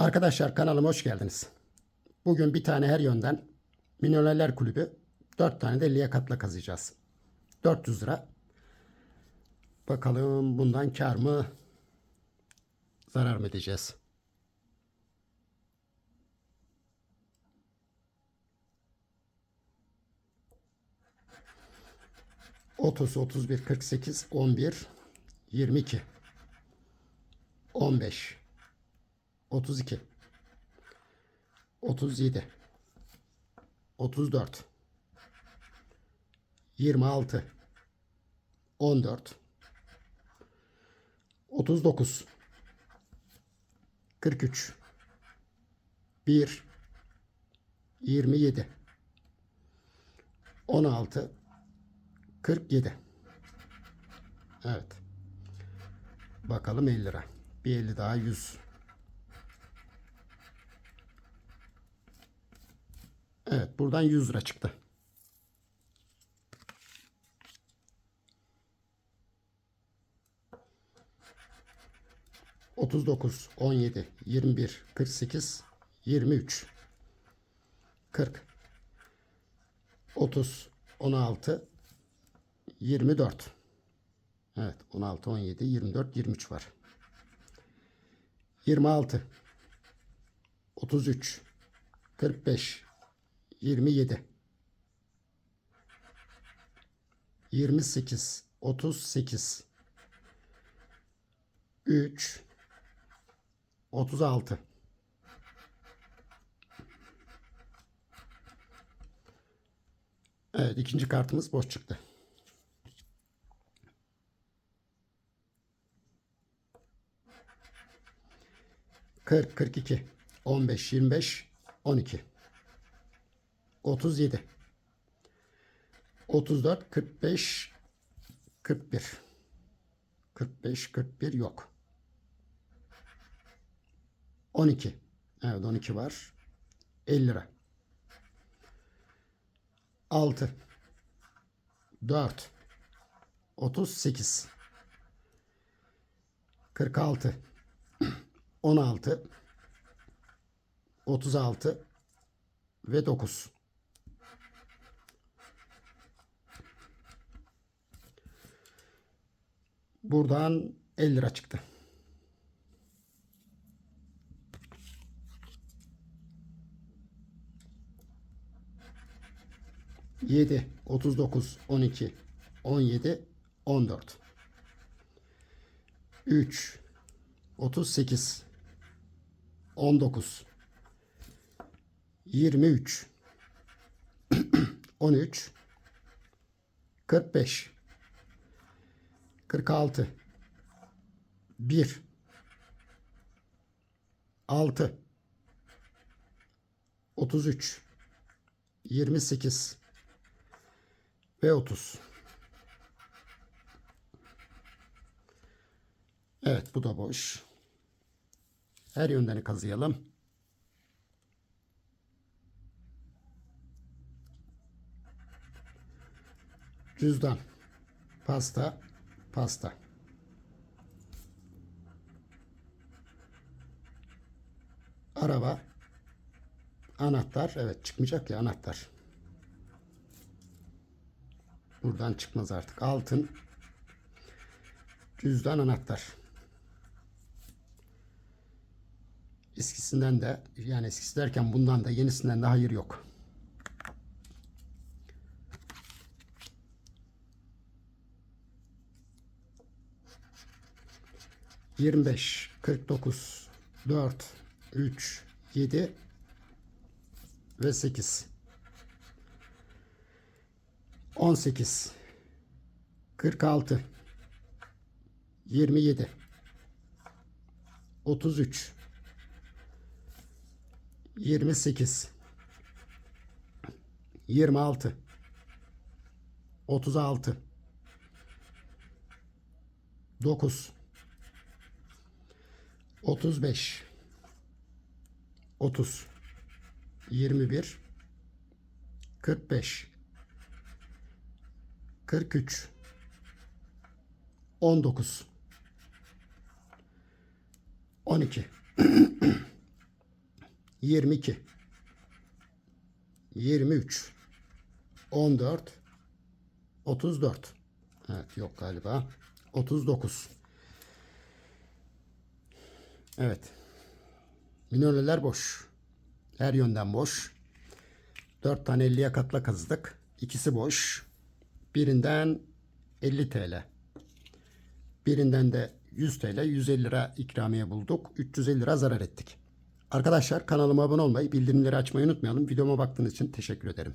Arkadaşlar kanalıma hoş geldiniz. Bugün bir tane her yönden Milyonerler Kulübü 4 tane de liyakatla kazıyacağız. 400 lira. Bakalım bundan kar mı zarar mı edeceğiz? Otuz, otuz bir, kırk sekiz, on bir, yirmi iki, on beş, 32 37 34 26 14 39 43 1 27 16 47 Evet. Bakalım 50 lira. Bir 50 daha 100. Evet buradan 100 lira çıktı. Otuz dokuz, on yedi, yirmi bir, kırk sekiz, yirmi üç, kırk, otuz, on altı, yirmi dört. Evet, on altı, on yedi, yirmi dört, yirmi üç var. Yirmi altı, otuz üç, kırk beş, 27 28 38 3 36 Evet ikinci kartımız boş çıktı. Kırk, kırk iki, on beş, yirmi beş, on iki. 37 34 45 41 45 41 yok. 12 evet 12 var. 50 lira. 6 4 38 46 16 36 ve 9 Buradan 50 lira çıktı. Yedi, otuz dokuz, on iki, on yedi, on dört. Üç, otuz sekiz, on dokuz, yirmi üç, on üç, kırk beş, 46 1 6 33 28 ve 30 Evet bu da boş. Her yönden kazıyalım. Cüzdan, pasta, pasta. Araba, anahtar, evet çıkmayacak ya anahtar. Buradan çıkmaz artık. Altın, cüzdan, anahtar. Eskisinden de yani eskisi derken bundan da yenisinden de hayır yok. 25, 49, 4, 3, 7 ve 8. 18, 46, 27, 33, 28, 26, 36, 9, 35 30 21 45 43 19 12 22 23 14 34 Evet yok galiba. 39 Evet. Minoleler boş. Her yönden boş. 4 tane 50'ye katla kazıdık. İkisi boş. Birinden 50 TL. Birinden de 100 TL, 150 lira ikramiye bulduk. 350 lira zarar ettik. Arkadaşlar kanalıma abone olmayı, bildirimleri açmayı unutmayalım. Videoma baktığınız için teşekkür ederim.